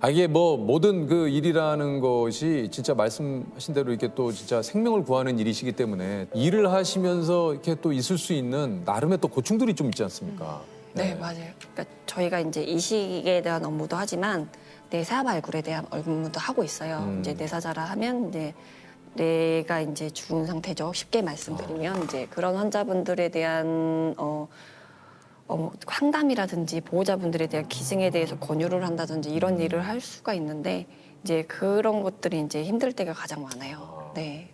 아 이게 뭐 모든 그 일이라는 것이 진짜 말씀하신 대로 이렇게 또 진짜 생명을 구하는 일이시기 때문에 일을 하시면서 이렇게 또 있을 수 있는 나름의 또 고충들이 좀 있지 않습니까? 네, 맞아요. 그러니까 저희가 이제 이식에 대한 업무도 하지만 내사 발굴에 대한 업무도 하고 있어요. 음. 이제 내사자라 하면 이제 뇌가 이제 죽은 상태죠. 쉽게 말씀드리면 이제 그런 환자분들에 대한 어, 어, 뭐 상담이라든지 보호자분들에 대한 기증에 대해서 권유를 한다든지 이런 일을 할 수가 있는데 이제 그런 것들이 이제 힘들 때가 가장 많아요. 네.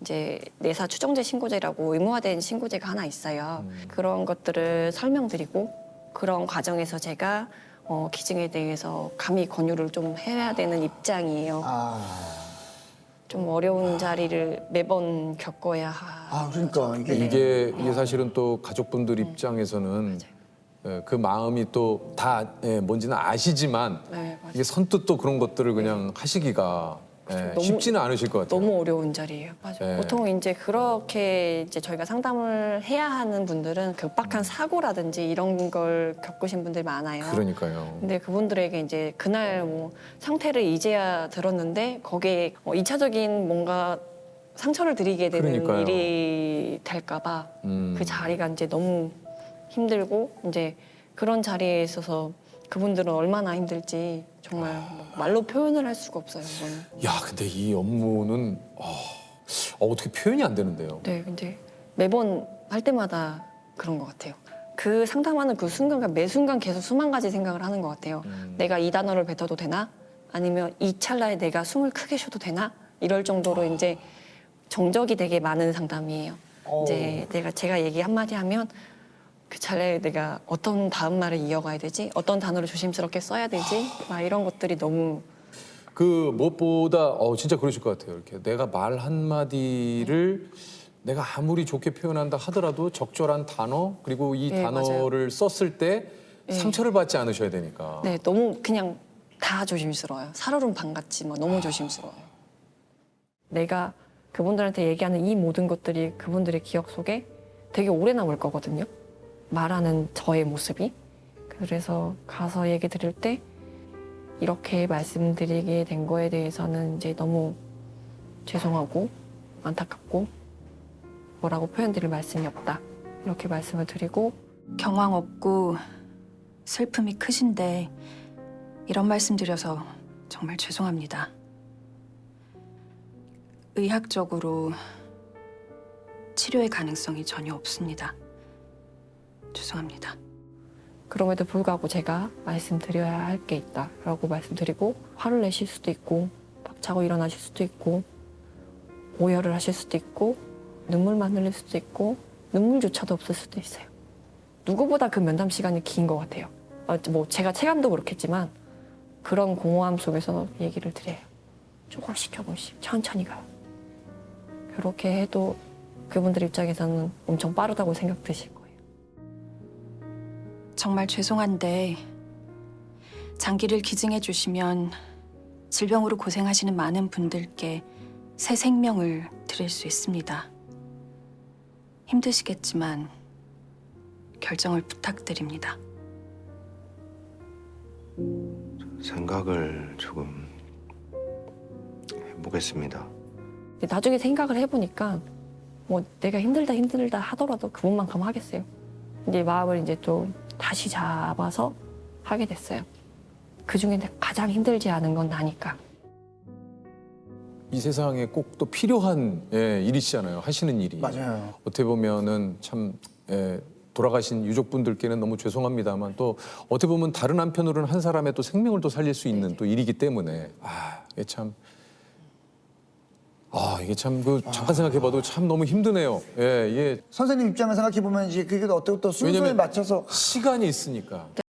이제 내사 추정제 신고제라고 의무화된 신고제가 하나 있어요. 그런 것들을 설명드리고 그런 과정에서 제가 어, 기증에 대해서 감히 권유를 좀 해야 되는 입장이에요. 아, 좀 어려운 자리를 매번 겪어야 하. 아 그러니까 이게 이게 이게 사실은 또 가족분들 입장에서는 예, 그 마음이 또 다 뭔지는 아시지만 네, 맞아요. 이게 선뜻 또 그런 것들을 그냥 하시기가 예, 너무- 쉽지는 않으실 것 같아요. 너무 어려운 자리예요. 맞아요. 네. 보통 이제 그렇게 이제 저희가 상담을 해야 하는 분들은 급박한 사고라든지 이런 걸 겪으신 분들이 많아요. 그러니까요. 근데 그분들에게 이제 그날 뭐 상태를 이제야 들었는데 거기에 어, 2차적인 뭔가 상처를 드리게 되는 그러니까요. 일이 될까봐 음. 그 자리가 이제 너무 힘들고 이제 그런 자리에 있어서 그분들은 얼마나 힘들지 정말 뭐 말로 표현을 할 수가 없어요. 이거는. 야, 근데 이 업무는 어, 어, 어떻게 표현이 안 되는데요. 네, 근데 매번 할 때마다 그런 것 같아요. 그 상담하는 그 순간, 매 순간 계속 수만 가지 생각을 하는 것 같아요. 음. 내가 이 단어를 뱉어도 되나? 아니면 이 찰나에 내가 숨을 크게 쉬어도 되나? 이럴 정도로 이제 정적이 되게 많은 상담이에요. 이제 내가 제가 얘기 한마디 하면 그 찰나에 내가 어떤 다음 말을 이어가야 되지? 어떤 단어를 조심스럽게 써야 되지? 막 이런 것들이 너무 그 무엇보다 어, 진짜 그러실 것 같아요. 이렇게 내가 말 한마디를 내가 아무리 좋게 표현한다 하더라도 적절한 단어 그리고 이 네, 단어를 썼을 때 네. 상처를 받지 않으셔야 되니까. 네, 너무 그냥 다 조심스러워요. 살얼음 반같이 막 너무 조심스러워요. 내가 그분들한테 얘기하는 이 모든 것들이 그분들의 기억 속에 되게 오래 남을 거거든요. 말하는 저의 모습이. 그래서 가서 얘기 드릴 때 이렇게 말씀드리게 된 거에 대해서는 이제 너무 죄송하고 안타깝고 뭐라고 표현드릴 말씀이 없다. 이렇게 말씀을 드리고 경황 없고 슬픔이 크신데 이런 말씀 드려서 정말 죄송합니다. 의학적으로 치료의 가능성이 전혀 없습니다. 죄송합니다. 그럼에도 불구하고 제가 말씀드려야 할 게 있다라고 말씀드리고 화를 내실 수도 있고 박차고 일어나실 수도 있고 오열을 하실 수도 있고 눈물만 흘릴 수도 있고 눈물조차도 없을 수도 있어요. 누구보다 그 면담 시간이 긴 것 같아요. 어, 뭐 제가 체감도 그렇겠지만 그런 공허함 속에서 얘기를 드려요. 조금씩 조금씩 천천히 가요. 그렇게 해도 그분들 입장에서는 엄청 빠르다고 생각 드실 거예요. 정말 죄송한데 장기를 기증해 주시면 질병으로 고생하시는 많은 분들께 새 생명을 드릴 수 있습니다. 힘드시겠지만 결정을 부탁드립니다. 생각을 조금 해보겠습니다. 나중에 생각을 해보니까 뭐 내가 힘들다 힘들다 하더라도 그분만큼 하겠어요. 이제 마음을 이제 또 다시 잡아서 하게 됐어요. 그 중에 가장 힘들지 않은 건 나니까. 이 세상에 꼭 또 필요한 예, 일이시잖아요. 하시는 일이. 맞아요. 어떻게 보면은 참 예, 돌아가신 유족분들께는 너무 죄송합니다만 또 어떻게 보면 다른 한편으로는 한 사람의 또 생명을 또 살릴 수 있는 또 일이기 때문에 아 참. 아 이게 참 그 잠깐 생각해봐도 참 너무 힘드네요. 예, 이게 선생님 입장을 생각해 보면 이제 그게 어떻게 또 순서에 왜냐면- 맞춰서 시간이 있으니까.